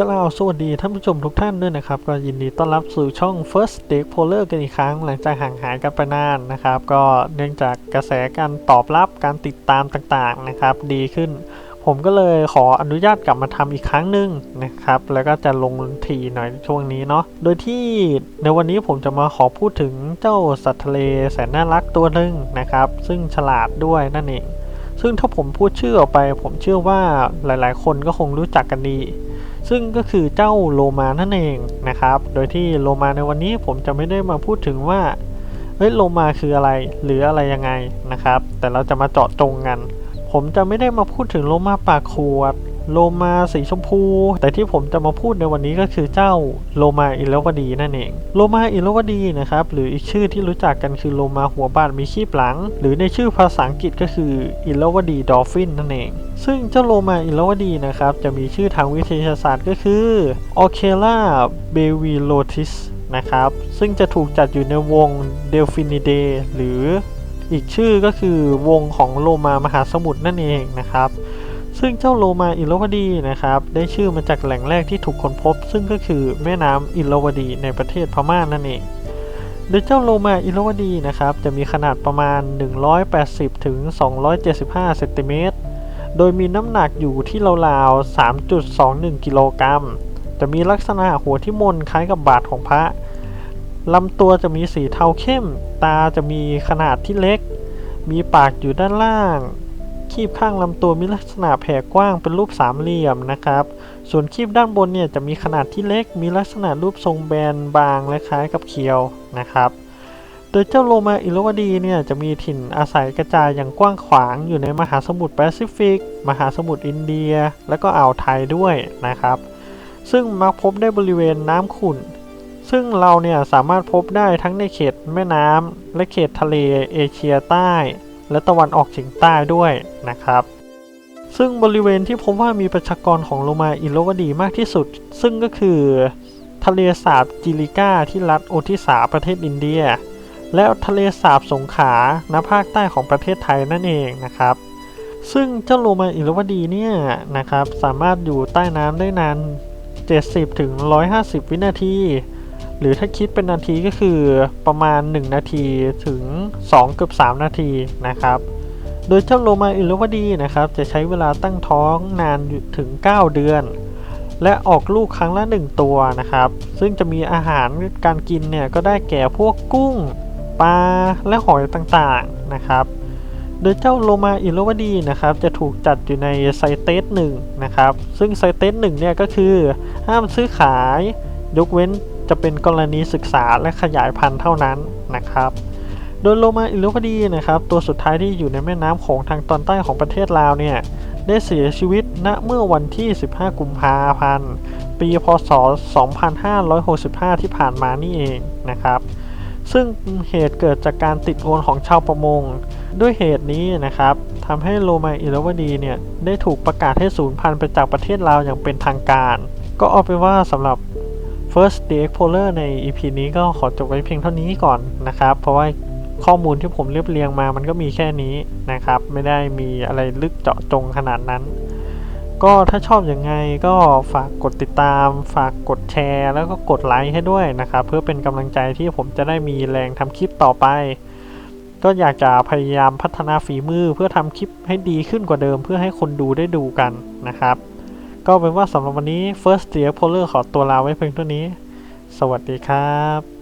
ก็เล่าสวัสดีท่านผู้ชมทุกท่านด้วยนะครับ ก็ยินดีต้อนรับสู่ช่อง First Stakeholder กันอีกครั้ง หลังจากห่างหายกันไปนานนะครับ ก็เนื่องจากกระแสการตอบรับการติดตามต่างๆนะครับ ดีขึ้น ผมก็เลยขออนุญาตกลับมาทำอีกครั้งหนึ่งนะครับ แล้วก็จะลงทีหน่อยช่วงนี้เนาะโดยที่ในวันนี้ผมจะมาขอพูดถึงเจ้าสัตว์ทะเลแสนน่ารักตัวหนึ่งนะครับ ซึ่งฉลาดด้วยนั่นเองซึ่งถ้าผมพูดชื่อออกไป ผมเชื่อว่าหลาย ๆ คนก็คงรู้จักกันดี ซึ่งก็คือเจ้าโลมานั่นเองนะครับ โดยที่โลมาในวันนี้ผมจะไม่ได้มาพูดถึงว่าเฮ้ยโลมาคืออะไรหรืออะไรยังไงนะครับ แต่เราจะมาเจาะจงกัน ผมจะไม่ได้มาพูดถึงโลมาปากขวด โลมาสีชมพู แต่ที่ผมจะมาพูดในวันนี้ก็คือเจ้าโลมาอิลวดีนั่นเอง โลมาอิลวดีนะครับ หรืออีกชื่อที่รู้จักกันคือโลมาหัวบาดมีคีบหลัง หรือในชื่อภาษาอังกฤษก็คืออิลวดีดอลฟินนั่นเอง ซึ่งเจ้าโลมาอิลวดีนะครับ จะมีชื่อทางวิทยาศาสตร์ก็คือออเคล่าเบวิโลทิสนะครับ ซึ่งจะถูกจัดอยู่ในวงเดลฟินิเดหรืออีกชื่อก็คือวงของโลมามหาสมุทรนั่นเองนะครับ ซึ่งเจ้าโลมาอิลวดีนะครับ ได้ชื่อมาจากแหล่งแรกที่ถูกค้นพบ ซึ่งก็คือแม่น้ำอิลวดีในประเทศพม่านั่นเอง โดยเจ้าโลมาอิลวดีนะครับ จะมีขนาดประมาณ 180ถึง275เซนติเมตร โดยมีน้ำหนักอยู่ที่ราวๆ3.21 กิโลกรัม จะมีลักษณะหัวที่มนคล้ายกับบาทของพระ ลำตัวจะมีสีเทาเข้ม ตาจะมีขนาดที่เล็ก มีปากอยู่ด้านล่าง คีบข้างลำตัวมีลักษณะแผ่กว้างเป็นรูปสามเหลี่ยมนะครับ ส่วนคีบด้านบนเนี่ยจะมีขนาดที่เล็ก มีลักษณะรูปทรงแบนบางและคล้ายกับเคียวนะครับโดยเจ้าโลมาอิลวดีเนี่ยจะมีถิ่นอาศัยกระจายอย่างกว้างขวางอยู่ในมหาสมุทรแปซิฟิก มหาสมุทรอินเดีย และก็อ่าวไทยด้วยนะครับ ซึ่งมักพบได้บริเวณน้ำขุ่น ซึ่งเราเนี่ยสามารถพบได้ทั้งในเขตแม่น้ำและเขตทะเลเอเชียใต้ และตะวันออกเฉียงใต้ด้วยนะครับ ซึ่งบริเวณที่พบว่ามีประชากรของโลมาอิโลวดีมากที่สุด ซึ่งก็คือทะเลสาบจิลิก้าที่รัฐโอทิสาประเทศอินเดีย และทะเลสาบสงขาณภาคใต้ของประเทศไทยนั่นเองนะครับ ซึ่งเจ้าโลมาอิโลวดีเนี่ยนะครับสามารถอยู่ใต้น้ำได้นาน 70ถึง150 วินาที หรือถ้าคิดเป็นนาทีก็คือประมาณ 1 นาทีถึง 2 เกือบ 3 นาทีนะครับ โดยเจ้าโลมาอิลวดีนะครับ จะใช้เวลาตั้งท้องนานถึง 9 เดือน และออกลูกครั้งละ 1 ตัวนะครับ ซึ่งจะมีอาหารการกินเนี่ยก็ได้แก่พวกกุ้ง ปลา และหอยต่างๆนะครับ โดยเจ้าโลมาอิลวดีนะครับ จะถูกจัดอยู่ในไซเตสหนึ่งนะครับ ซึ่งไซเตสหนึ่งเนี่ยก็คือห้ามซื้อขายยกเว้น จะเป็นกรณีศึกษาและขยายพันธุ์เท่านั้นนะครับ โดยโลมาอิลุพดีนะครับ ตัวสุดท้ายที่อยู่ในแม่น้ำโขงทางตอนใต้ของประเทศลาวเนี่ยได้เสียชีวิตณเมื่อวันที่ 15 กุมภาพันธ์ ปี พศ 2565 ที่ผ่านมานี่เองนะครับ ซึ่งเหตุเกิดจากการติดโอนของชาวประมง ด้วยเหตุนี้นะครับทำให้โลมาอิลวดีเนี่ยได้ถูกประกาศให้สูญพันธุ์ไปจากประเทศลาวอย่างเป็นทางการ ก็เอาเป็นว่าสำหรับ First Day Explorer ใน EP นี้ก็ขอจบไว้เพียงเท่านี้ก่อนนะครับ เพราะว่าข้อมูลที่ผมเรียบเรียงมามันก็มีแค่นี้นะครับ ไม่ได้มีอะไรลึกเจาะจงขนาดนั้น ก็ถ้าชอบอย่างไงก็ฝากกดติดตาม ฝากกดแชร์ แล้วก็กดไลค์ให้ด้วยนะครับ เพื่อเป็นกำลังใจที่ผมจะได้มีแรงทำคลิปต่อไป ก็อยากจะพยายามพัฒนาฝีมือเพื่อทำคลิปให้ดีขึ้นกว่าเดิม เพื่อให้คนดูได้ดูกันนะครับ ก็เป็นว่าสำหรับวันนี้ First Day Polar ขอตัวลาไว้เพียงเท่านี้ สวัสดีครับ